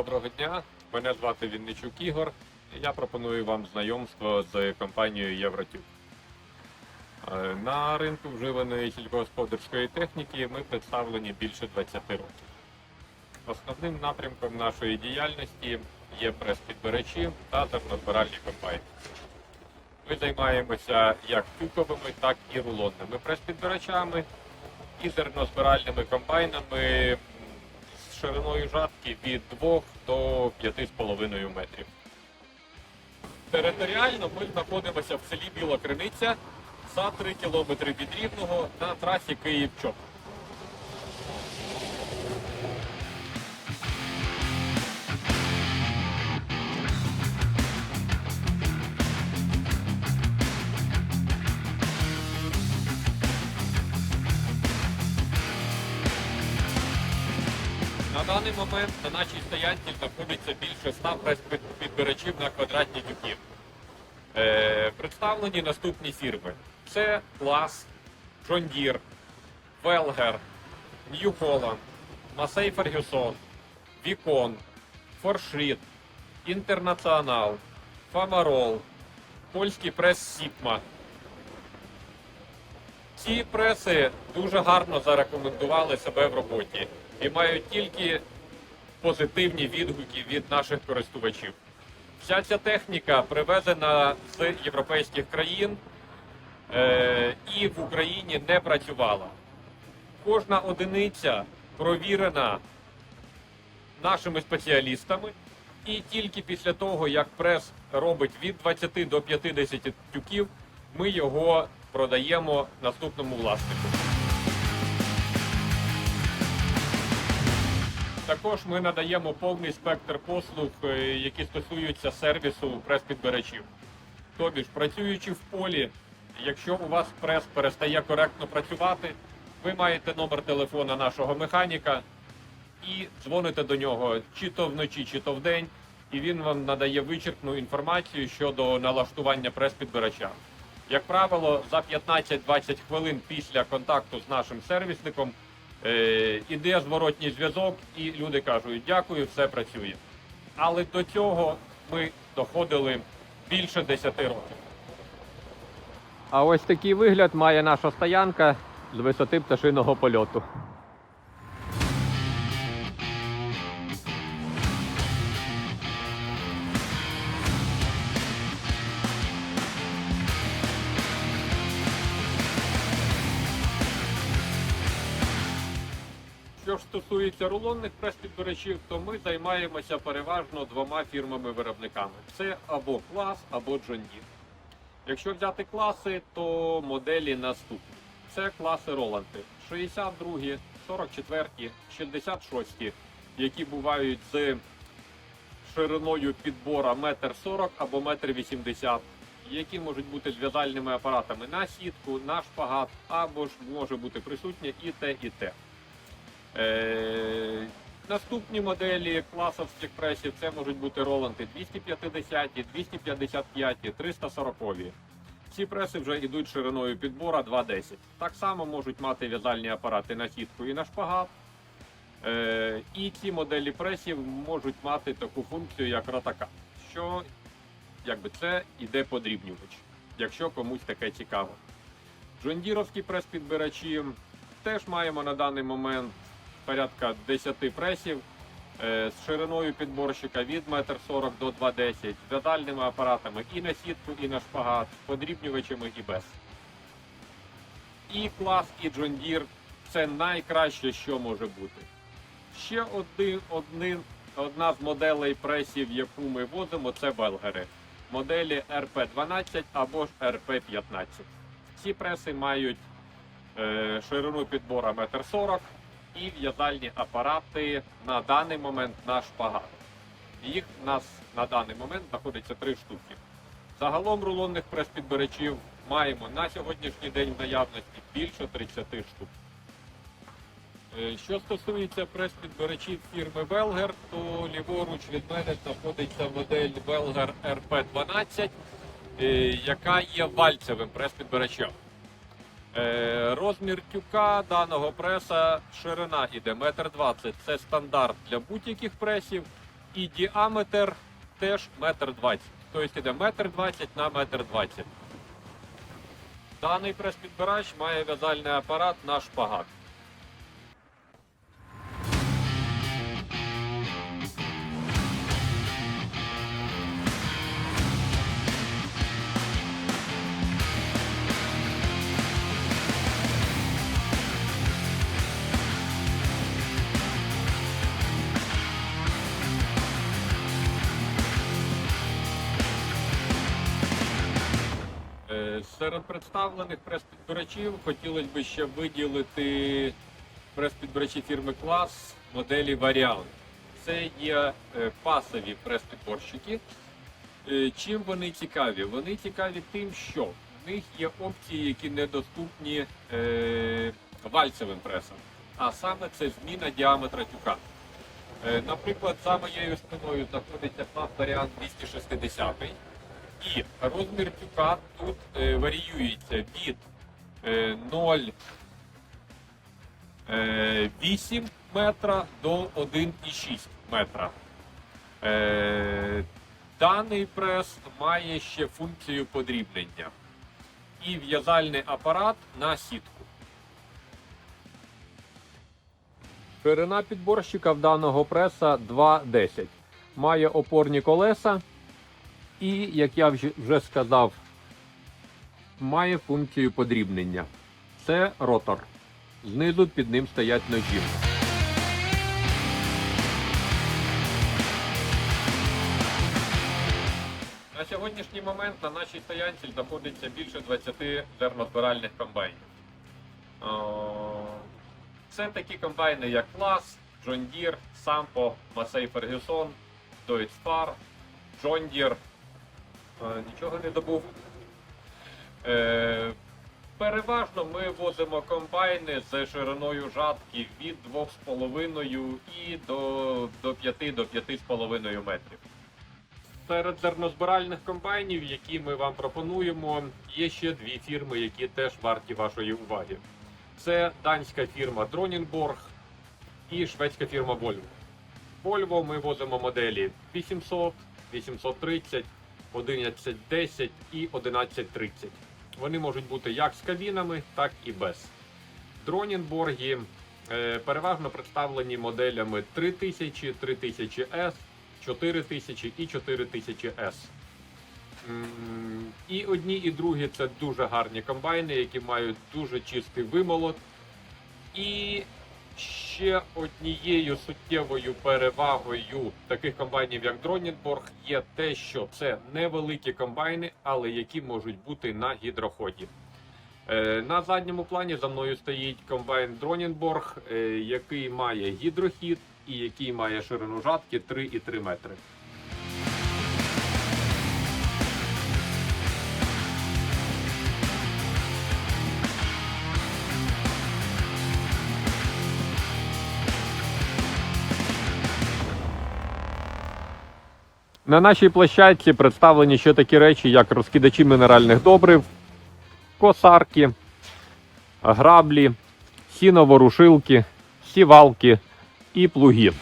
Доброго дня, мене звати Вінничук Ігор. Я пропоную вам знайомство з компанією Євротюб. Е, На ринку вживаної сільськогосподарської техніки ми представлені більше 20 років. Основним напрямком нашої діяльності є прес-підбирачі та зернозбиральні комбайни. Ми займаємося як тюковими, так і рулонними прес-підбирачами і зернозбиральними комбайнами шириною жатки від 2 до 5,5 метрів. Територіально ми знаходимося в селі Біла Криниця за 3 кілометри від Рівного на трасі Київ-Чоп. На даний момент на нашій стоянці знаходиться більше 100 прес-підбирачів на квадратні дюки. Е, представлені наступні фірми. Це клас, Deere, Велгер, New Holland, Massey Ferguson, Vicon, Форшрід, Інтернаціонал, Фамарол, польський прес Сіпма. Ці преси дуже гарно зарекомендували себе в роботі і мають тільки позитивні відгуки від наших користувачів. Вся ця техніка привезена з європейських країн е, і в Україні не працювала. Кожна одиниця провірена нашими спеціалістами, і тільки після того, як прес робить від 20 до 50 тюків, ми його продаємо наступному власнику. Також ми надаємо повний спектр послуг, е, які стосуються сервісу прес-підбирачів. Тобі ж, працюючи в полі, якщо у вас прес перестає коректно працювати, ви маєте номер телефона нашого механіка і дзвоните до нього чи то вночі, чи то вдень, і він вам надає вичерпну інформацію щодо налаштування прес-підбирача. Як правило, за 15-20 хвилин після контакту з нашим сервісником іде зворотній зв'язок, і люди кажуть, дякую, все працює. Але до цього ми доходили більше 10 років. А ось такий вигляд має наша стоянка з висоти пташиного польоту. Що стосується рулонних прес-підбирачів, то ми займаємося переважно двома фірмами-виробниками: це або клас, або Deere. Якщо взяти класи, то моделі наступні: це класи Роланти 62, 44, 66, які бувають з шириною підбора 1,40 м або 1,80 м, які можуть бути зв'язальними апаратами на сітку, на шпагат, або ж може бути присутнє і те, і те. Е, наступні моделі класовських пресів це можуть бути Роланти 250, 255, 340. Ці преси вже йдуть шириною підбора 2,10. Так само можуть мати в'язальні апарати на сітку і на шпагат. Е, і ці моделі пресів можуть мати таку функцію, як ратака, що якби це іде подрібнювач, якщо комусь таке цікаво. Джондіровські прес-підбирачі теж маємо на даний момент порядка 10 пресів е, з шириною підборщика від 1,40 м до 2,10 з в'язальними апаратами і на сітку, і на шпагат, з подрібнювачами і без. І клас, і John Deere – це найкраще, що може бути. Ще один, один, одна з моделей пресів, яку ми возимо, це белгери. Моделі RP12 або ж RP15. Ці преси мають е, ширину підбора 1,40 м і в'язальні апарати на даний момент на шпагат. Їх у нас на даний момент знаходиться три штуки. Загалом рулонних прес-підбирачів маємо на сьогоднішній день в наявності більше 30 штук. Е, Що стосується прес-підбирачів фірми Велгер, то ліворуч від мене знаходиться модель Велгер RP12, е, яка є вальцевим прес-підбирачем. Е, Розмір тюка даного преса ширина іде 1,20 м. Це стандарт для будь-яких пресів. І діаметр теж 1,20 м. Тобто йде метр двадцять на метр двадцять. Даний прес-підбирач має в'язальний апарат на шпагат. Серед представлених прес-підбирачів хотілося б ще виділити прес-підбирачі фірми клас моделі Variant. Це є е, пасові прес-підборщики. Е, Чим вони цікаві? Вони цікаві тим, що в них є опції, які недоступні е, вальцевим пресам. А саме це зміна діаметра тюка. Наприклад, за моєю спиною знаходиться варіант 260 і розмір тюка тут е, варіюється від е, 0,8 метра до 1,6 метра. Е, даний прес має ще функцію подрібнення і в'язальний апарат на сітку. Ширина підборщика в даного преса 2,10. Має опорні колеса. І, як я вже- сказав, має функцію подрібнення. Це ротор. Знизу під ним стоять ножі. На сьогоднішній момент на нашій стоянці знаходиться більше 20 зернозбиральних комбайнів. Це такі комбайни, як Клас, John Deere, Sampo, Massey Ferguson, Deutz Нічого не добув. Е, переважно ми возимо комбайни з шириною жатки від 2,5 і до, до 5 до 5,5 метрів. Серед зернозбиральних комбайнів, які ми вам пропонуємо, є ще дві фірми, які теж варті вашої уваги. Це данська фірма Droningborg і шведська фірма Volvo. Volvo ми возимо моделі 800, 830, 1110 і 1130. Вони можуть бути як з кабінами, так і без. Дронінборги е, переважно представлені моделями 3000, 3000S, 4000 і 4000S. І одні, і другі це дуже гарні комбайни, які мають дуже чистий вимолот. І ще однією суттєвою перевагою таких комбайнів, як Дронінборг, є те, що це невеликі комбайни, але які можуть бути на гідроході. Е, На задньому плані за мною стоїть комбайн Дронінборг, е, який має гідрохід і який має ширину жатки 3,3 метри. На нашій площадці представлені ще такі речі, як розкидачі мінеральних добрив, косарки, граблі, сіноворушилки, сівалки і плуги.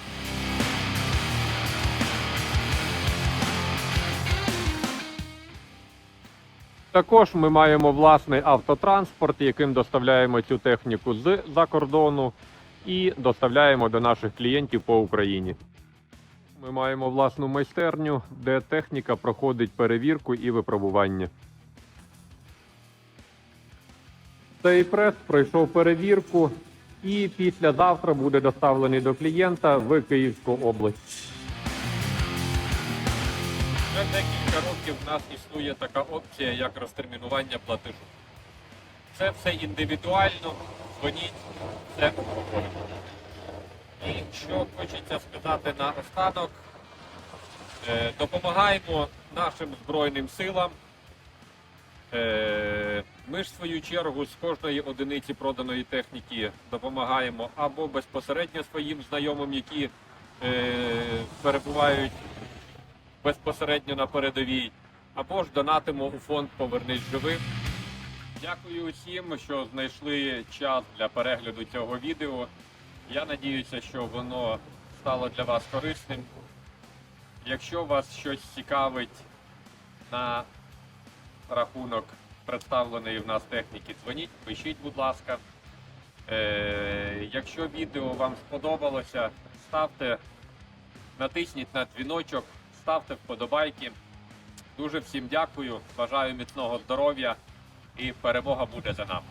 Також ми маємо власний автотранспорт, яким доставляємо цю техніку з-за кордону і доставляємо до наших клієнтів по Україні. Ми маємо власну майстерню, де техніка проходить перевірку і випробування. Цей прес пройшов перевірку і післязавтра буде доставлений до клієнта в Київську область. Вже декілька років в нас існує така опція, як розтермінування платежу. Це все індивідуально, дзвоніть, все обговоримо. І що хочеться сказати на останок, е, допомагаємо нашим Збройним силам. Е, Ми ж в свою чергу з кожної одиниці проданої техніки допомагаємо або безпосередньо своїм знайомим, які е, перебувають безпосередньо на передовій, або ж донатимо у фонд Повернись живим. Дякую усім, що знайшли час для перегляду цього відео. Я надіюся, що воно стало для вас корисним. Якщо вас щось цікавить на рахунок представленої в нас техніки, дзвоніть, пишіть, будь ласка. Е, якщо відео вам сподобалося, ставте, натисніть на дзвіночок, ставте вподобайки. Дуже всім дякую, бажаю міцного здоров'я і перемога буде за нами.